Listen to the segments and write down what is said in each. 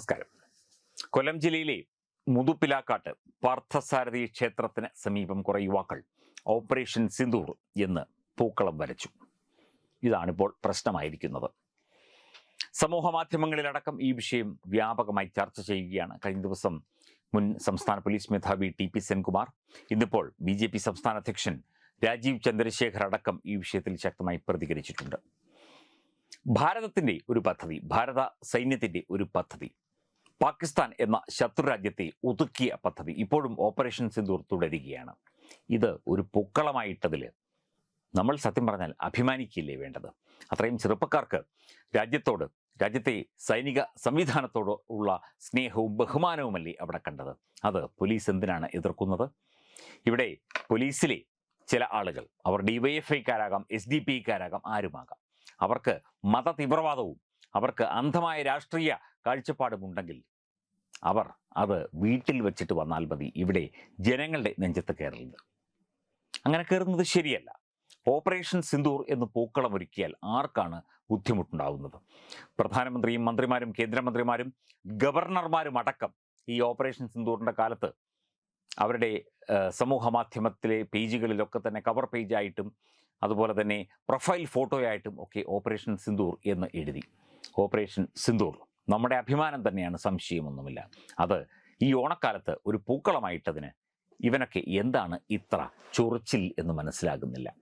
നമസ്കാരം. കൊല്ലം ജില്ലയിലെ മുതുപ്പിലാക്കാട്ട് പാർത്ഥസാരഥി ക്ഷേത്രത്തിന് സമീപം കുറെ യുവാക്കൾ ഓപ്പറേഷൻ സിന്ദൂർ എന്ന് പൂക്കളം വരച്ചു. ഇതാണിപ്പോൾ പ്രശ്നമായിരിക്കുന്നത്. സമൂഹ മാധ്യമങ്ങളിലടക്കം ഈ വിഷയം വ്യാപകമായി ചർച്ച ചെയ്യുകയാണ്. കഴിഞ്ഞ ദിവസം മുൻ സംസ്ഥാന പോലീസ് മേധാവി ടി പി സെൻകുമാർ ഇന്നിപ്പോൾ ബി ജെ പി സംസ്ഥാന അധ്യക്ഷൻ രാജീവ് ചന്ദ്രശേഖർ അടക്കം ഈ വിഷയത്തിൽ ശക്തമായി പ്രതികരിച്ചിട്ടുണ്ട്. ഭാരതത്തിന്റെ ഒരു പദ്ധതി ഭാരത സൈന്യത്തിന്റെ ഒരു പദ്ധതി പാകിസ്ഥാൻ എന്ന ശത്രുരാജ്യത്തെ ഒതുക്കിയ പദ്ധതി ഇപ്പോഴും ഓപ്പറേഷൻ സിന്ദൂർ തുടരുകയാണ്. ഇത് ഒരു പൊക്കളമായിട്ടതിൽ നമ്മൾ സത്യം പറഞ്ഞാൽ അഭിമാനിക്കില്ലേ വേണ്ടത്? അത്രയും ചെറുപ്പക്കാർക്ക് രാജ്യത്തോട് രാജ്യത്തെ സൈനിക സംവിധാനത്തോട് ഉള്ള സ്നേഹവും ബഹുമാനവുമല്ലേ അവിടെ കണ്ടത്? അത് പോലീസ് എന്തിനാണ് എതിർക്കുന്നത്? ഇവിടെ പോലീസിലെ ചില ആളുകൾ അവർ ഡിവൈഎഫ്ഐക്കാരാകാം എസ് ഡി പി കാരാകാം ആരുമാകാം. അവർക്ക് മത തീവ്രവാദവും അവർക്ക് അന്ധമായ രാഷ്ട്രീയ കാഴ്ചപ്പാടുമുണ്ടെങ്കിൽ അവർ അത് വീട്ടിൽ വെച്ചിട്ട് വന്നാൽ മതി. ഇവിടെ ജനങ്ങളുടെ നെഞ്ചത്ത് കയറരുത് അങ്ങനെ കയറുന്നത് ശരിയല്ല. ഓപ്പറേഷൻ സിന്ദൂർ എന്ന് പൂക്കളം ഒരുക്കിയാൽ ആർക്കാണ് ബുദ്ധിമുട്ടുണ്ടാകുന്നത് പ്രധാനമന്ത്രിയും മന്ത്രിമാരും കേന്ദ്രമന്ത്രിമാരും ഗവർണർമാരും അടക്കം ഈ ഓപ്പറേഷൻ സിന്ദൂറിന്റെ കാലത്ത് അവരുടെ സമൂഹ മാധ്യമത്തിലെ പേജുകളിലൊക്കെ തന്നെ കവർ പേജായിട്ടും അതുപോലെ തന്നെ പ്രൊഫൈൽ ഫോട്ടോയായിട്ടും ഒക്കെ ഓപ്പറേഷൻ സിന്ദൂർ എന്ന് എഴുതി. ഓപ്പറേഷൻ സിന്ദൂർ. നമ്മുടെ അഭിമാനം തന്നെയാണ് സംശയമൊന്നുമില്ല. അത് ഈ ഓണക്കാലത്ത് ഒരു പൂക്കളമായിട്ടതിന് ഇവനൊക്കെ എന്താണ് ഇത്ര ചൊറിച്ചിൽ എന്ന് മനസ്സിലാകുന്നില്ല.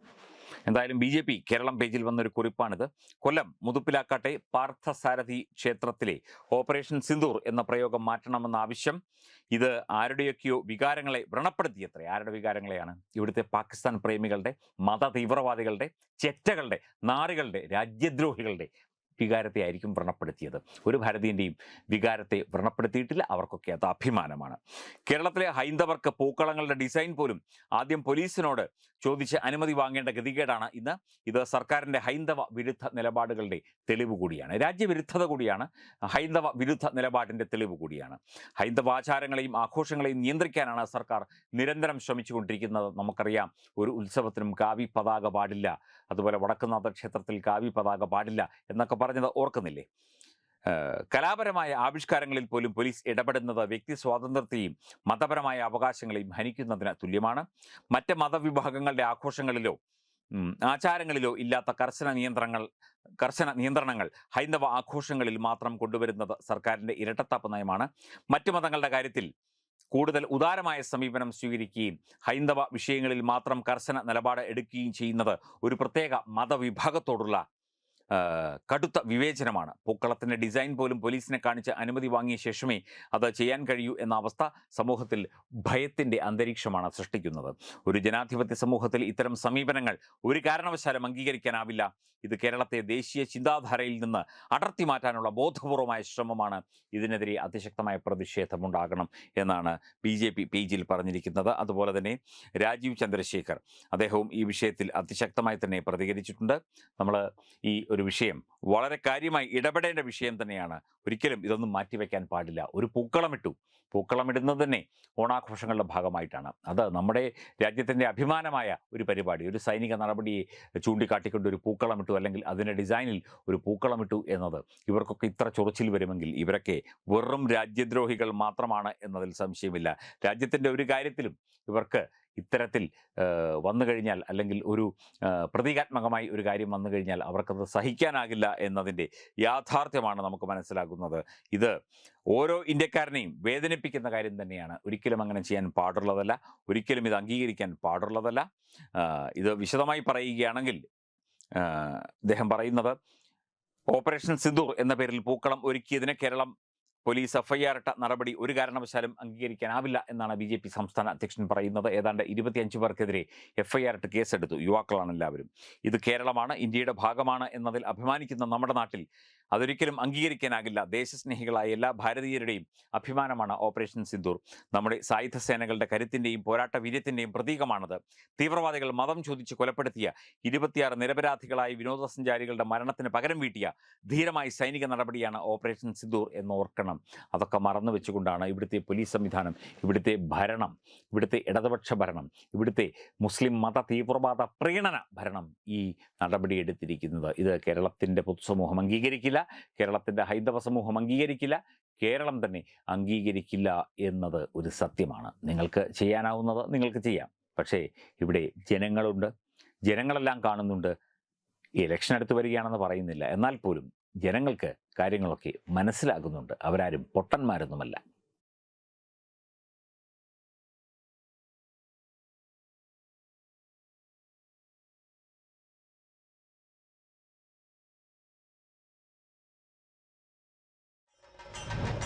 എന്തായാലും ബി ജെ പി കേരളം പേജിൽ വന്നൊരു കുറിപ്പാണിത്. കൊല്ലം മുതുപ്പിലാക്കാട്ടെ പാർത്ഥസാരഥി ക്ഷേത്രത്തിലെ ഓപ്പറേഷൻ സിന്ദൂർ എന്ന പ്രയോഗം മാറ്റണമെന്ന ആവശ്യം. ഇത് ആരുടെയൊക്കെയോ വികാരങ്ങളെ വ്രണപ്പെടുത്തിയത്രേ. ആരുടെ വികാരങ്ങളെയാണ്? ഇവിടുത്തെ പാകിസ്ഥാൻ പ്രേമികളുടെ മത തീവ്രവാദികളുടെ ചെറ്റകളുടെ നാറികളുടെ രാജ്യദ്രോഹികളുടെ വികാരത്തെ ആയിരിക്കും വ്രണപ്പെടുത്തിയത്. ഒരു ഭാരതീയന്റെയും വികാരത്തെ വ്രണപ്പെടുത്തിയിട്ടില്ല അവർക്കൊക്കെ അത് അഭിമാനമാണ്. കേരളത്തിലെ ഹൈന്ദവർക്ക് പൂക്കളങ്ങളുടെ ഡിസൈൻ പോലും ആദ്യം പോലീസിനോട് ചോദിച്ച് അനുമതി വാങ്ങേണ്ട ഗതികേടാണ് ഇന്ന്. ഇത് സർക്കാരിന്റെ ഹൈന്ദവ വിരുദ്ധ നിലപാടുകളുടെ തെളിവ് കൂടിയാണ്. രാജ്യവിരുദ്ധത കൂടിയാണ് ഹൈന്ദവ വിരുദ്ധ നിലപാടിന്റെ തെളിവ് കൂടിയാണ്. ഹൈന്ദവ ആചാരങ്ങളെയും ആഘോഷങ്ങളെയും നിയന്ത്രിക്കാനാണ് സർക്കാർ നിരന്തരം ശ്രമിച്ചുകൊണ്ടിരിക്കുന്നത്. നമുക്കറിയാം ഒരു ഉത്സവത്തിനും കാവി പതാക പാടില്ല അതുപോലെ വടക്കുന്നാഥ ക്ഷേത്രത്തിൽ കാവി പതാക പാടില്ല എന്നൊക്കെ പറഞ്ഞത് ഓർക്കുന്നില്ലേ? കലാപരമായ ആവിഷ്കാരങ്ങളിൽ പോലും പോലീസ് ഇടപെടുന്നത് വ്യക്തി സ്വാതന്ത്ര്യത്തെയും മതപരമായ അവകാശങ്ങളെയും ഹനിക്കുന്നതിന് തുല്യമാണ്. മറ്റ് മതവിഭാഗങ്ങളുടെ ആഘോഷങ്ങളിലോ ആചാരങ്ങളിലോ ഇല്ലാത്ത കർശന നിയന്ത്രണങ്ങൾ കർശന നിയന്ത്രണങ്ങൾ ഹൈന്ദവ ആഘോഷങ്ങളിൽ മാത്രം കൊണ്ടുവരുന്നത് സർക്കാരിന്റെ ഇരട്ടത്താപ്പ് നയമാണ്. മറ്റു മതങ്ങളുടെ കാര്യത്തിൽ കൂടുതൽ ഉദാരമായ സമീപനം സ്വീകരിക്കുകയും ഹൈന്ദവ വിഷയങ്ങളിൽ മാത്രം കർശന നിലപാട് എടുക്കുകയും ചെയ്യുന്നത് ഒരു പ്രത്യേക മതവിഭാഗത്തോടുള്ള കടുത്ത വിവേചനമാണ്. പൂക്കളത്തിന്റെ ഡിസൈൻ പോലും പോലീസിനെ കാണിച്ച് അനുമതി വാങ്ങിയ ശേഷമേ അത് ചെയ്യാൻ കഴിയൂ എന്ന അവസ്ഥ സമൂഹത്തിൽ ഭയത്തിന്റെ അന്തരീക്ഷമാണ് സൃഷ്ടിക്കുന്നത്. ഒരു ജനാധിപത്യ സമൂഹത്തിൽ ഇത്തരം സമീപനങ്ങൾ ഒരു കാരണവശാലും അംഗീകരിക്കാനാവില്ല. ഇത് കേരളത്തെ ദേശീയ ചിന്താധാരയിൽ നിന്ന് അടർത്തി മാറ്റാനുള്ള ബോധപൂർവമായ ശ്രമമാണ്. ഇതിനെതിരെ അതിശക്തമായ പ്രതിഷേധമുണ്ടാകണം എന്നാണ് ബി ജെ പി പേജിൽ പറഞ്ഞിരിക്കുന്നത്. അതുപോലെ തന്നെ രാജീവ് ചന്ദ്രശേഖർ. അദ്ദേഹവും ഈ വിഷയത്തിൽ അതിശക്തമായി തന്നെ പ്രതികരിച്ചിട്ടുണ്ട്. നമ്മൾ ഈ വിഷയം വളരെ കാര്യമായി ഇടപെടേണ്ട വിഷയം തന്നെയാണ്. ഒരിക്കലും ഇതൊന്നും മാറ്റിവെക്കാൻ പാടില്ല. ഒരു പൂക്കളമിട്ടു പൂക്കളമിടുന്നത് തന്നെ ഓണാഘോഷങ്ങളുടെ ഭാഗമായിട്ടാണ്. അത് നമ്മുടെ രാജ്യത്തിന്റെ അഭിമാനമായ ഒരു പരിപാടി. ഒരു സൈനിക നടപടിയെ ചൂണ്ടിക്കാട്ടിക്കൊണ്ട് ഒരു പൂക്കളമിട്ടു അല്ലെങ്കിൽ അതിന്റെ ഡിസൈനിൽ ഒരു പൂക്കളമിട്ടു എന്നത് ഇവർക്കൊക്കെ ഇത്ര ചൊറിച്ചിൽ വരുമെങ്കിൽ ഇവരൊക്കെ വെറും രാജ്യദ്രോഹികൾ മാത്രമാണ് എന്നതിൽ സംശയമില്ല. രാജ്യത്തിന്റെ ഒരു കാര്യത്തിലും ഇവർക്ക് ഇത്തരത്തിൽ വന്നു കഴിഞ്ഞാൽ അല്ലെങ്കിൽ ഒരു പ്രതീകാത്മകമായി ഒരു കാര്യം വന്നു കഴിഞ്ഞാൽ അവർക്കത് സഹിക്കാനാകില്ല എന്നതിന്റെ യാഥാർത്ഥ്യമാണ് നമുക്ക് മനസ്സിലാക്കുന്നത് ഇത് ഓരോ ഇന്ത്യക്കാരനെയും വേദനിപ്പിക്കുന്ന കാര്യം തന്നെയാണ്. ഒരിക്കലും അങ്ങനെ ചെയ്യാൻ പാടുള്ളതല്ല. ഒരിക്കലും ഇത് അംഗീകരിക്കാൻ പാടുള്ളതല്ല. ഇത് വിശദമായി പറയുകയാണെങ്കിൽ അദ്ദേഹം പറയുന്നത് ഓപ്പറേഷൻ സിന്ദൂർ എന്ന പേരിൽ പൂക്കളം ഒരുക്കിയതിന് കേരളം പോലീസ് എഫ്ഐആർ ഇട്ട നടപടി ഒരു കാരണവശാലും അംഗീകരിക്കാനാവില്ല എന്നാണ് ബി ജെ പി സംസ്ഥാന അധ്യക്ഷൻ പറയുന്നത്. ഏതാണ്ട് ഇരുപത്തിയഞ്ച് പേർക്കെതിരെ എഫ്ഐആർ ഇട്ട് കേസെടുത്തു. യുവാക്കളാണ് എല്ലാവരും. ഇത് കേരളമാണ് ഇന്ത്യയുടെ ഭാഗമാണ് എന്നതിൽ അഭിമാനിക്കുന്ന നമ്മുടെ നാട്ടിൽ അതൊരിക്കലും അംഗീകരിക്കാനാകില്ല. ദേശസ്നേഹികളായ എല്ലാ ഭാരതീയരുടെയും അഭിമാനമാണ് ഓപ്പറേഷൻ സിന്ദൂർ. നമ്മുടെ സായുധ സേനകളുടെ കരുത്തിന്റെയും പോരാട്ട വീര്യത്തിന്റെയും പ്രതീകമാണത്. തീവ്രവാദികൾ മതം ചോദിച്ച് കൊലപ്പെടുത്തിയ ഇരുപത്തിയാറ് നിരപരാധികളായ വിനോദസഞ്ചാരികളുടെ മരണത്തിന് പകരം വീട്ടിയ ധീരമായ സൈനിക നടപടിയാണ് ഓപ്പറേഷൻ സിന്ദൂർ എന്ന് ഓർക്കണം. അതൊക്കെ മറന്നു വെച്ചുകൊണ്ടാണ് ഇവിടുത്തെ പോലീസ് സംവിധാനം ഇവിടുത്തെ ഭരണം ഇവിടുത്തെ ഇടതുപക്ഷ ഭരണം ഇവിടുത്തെ മുസ്ലിം മത തീവ്രവാദ പ്രീണന ഭരണം ഈ നടപടിയെടുത്തിരിക്കുന്നത്. ഇത് കേരളത്തിന്റെ പൊതുസമൂഹം അംഗീകരിക്കില്ല. അംഗീകരിക്കില്ല കേരളത്തിന്റെ ഹൈന്ദവ സമൂഹം അംഗീകരിക്കില്ല കേരളം തന്നെ അംഗീകരിക്കില്ല എന്നത് ഒരു സത്യമാണ്. നിങ്ങൾക്ക് ചെയ്യാനാവുന്നത് നിങ്ങൾക്ക് ചെയ്യാം. പക്ഷേ ഇവിടെ ജനങ്ങളുണ്ട് ജനങ്ങളെല്ലാം കാണുന്നുണ്ട് ഇലക്ഷൻ അടുത്ത് വരികയാണെന്ന് പറയുന്നില്ല. എന്നാൽ പോലും ജനങ്ങൾക്ക് കാര്യങ്ങളൊക്കെ മനസ്സിലാകുന്നുണ്ട്. അവരാരും പൊട്ടന്മാരൊന്നുമല്ല.